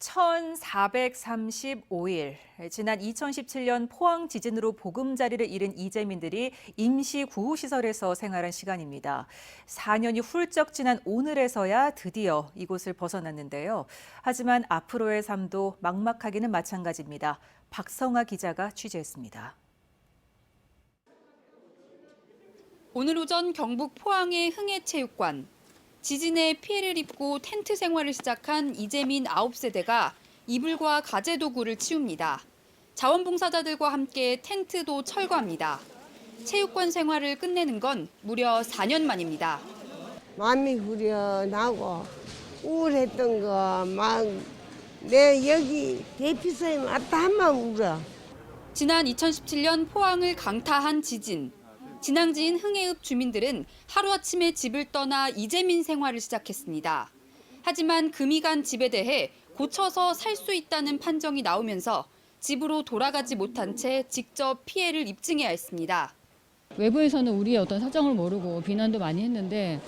1435일 지난 2017년 포항 지진으로 보금자리를 잃은 이재민들이 임시 구호 시설에서 생활한 시간입니다. 4년이 훌쩍 지난 오늘에서야 드디어 이곳을 벗어났는데요. 하지만 앞으로의 삶도 막막하기는 마찬가지입니다. 박성아 기자가 취재했습니다. 오늘 오전 경북 포항의 흥해체육관. 지진에 피해를 입고 텐트 생활을 시작한 이재민 9세대가 이불과 가재 도구를 치웁니다. 자원봉사자들과 함께 텐트도 철거합니다. 체육관 생활을 끝내는 건 무려 4년 만입니다. 마음이 후련하고 우울했던 거 막 내 여기 대피소에 왔다 하면 울어. 지난 2017년 포항을 강타한 지진. 진앙지인 흥해읍 주민들은 하루아침에 집을 떠나 이재민 생활을 시작했습니다. 하지만 금이 간 집에 대해 고쳐서 살 수 있다는 판정이 나오면서 집으로 돌아가지 못한 채 직접 피해를 입증해야 했습니다. 외부에서는 우리의 어떤 사정을 모르고 비난도 많이 했는데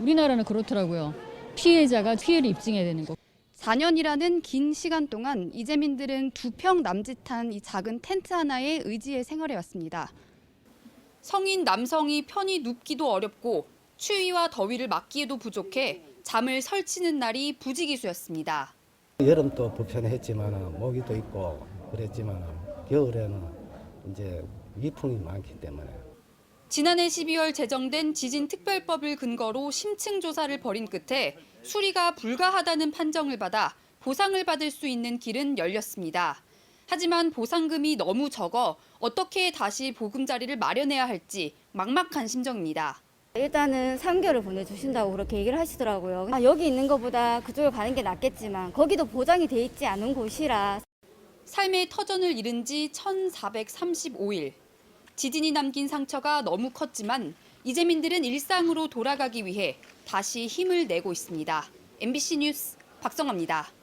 우리나라는 그렇더라고요. 피해자가 피해를 입증해야 되는 거. 4년이라는 긴 시간 동안 이재민들은 두 평 남짓한 이 작은 텐트 하나에 의지해 생활해 왔습니다. 성인 남성이 편히 눕기도 어렵고 추위와 더위를 막기에도 부족해 잠을 설치는 날이 부지기수였습니다. 여름도 불편했지만 모기도 있고 그랬지만 겨울에는 이제 위풍이 많기 때문에 지난해 12월 제정된 지진특별법을 근거로 심층 조사를 벌인 끝에 수리가 불가하다는 판정을 받아 보상을 받을 수 있는 길은 열렸습니다. 하지만 보상금이 너무 적어 어떻게 다시 보금자리를 마련해야 할지 막막한 심정입니다. 일단은 3개월을 보내주신다고 그렇게 얘기를 하시더라고요. 아, 여기 있는 것보다 그쪽에 가는 게 낫겠지만 거기도 보장이 돼 있지 않은 곳이라 삶의 터전을 잃은 지 1435일. 지진이 남긴 상처가 너무 컸지만 이재민들은 일상으로 돌아가기 위해 다시 힘을 내고 있습니다. MBC 뉴스 박성아입니다.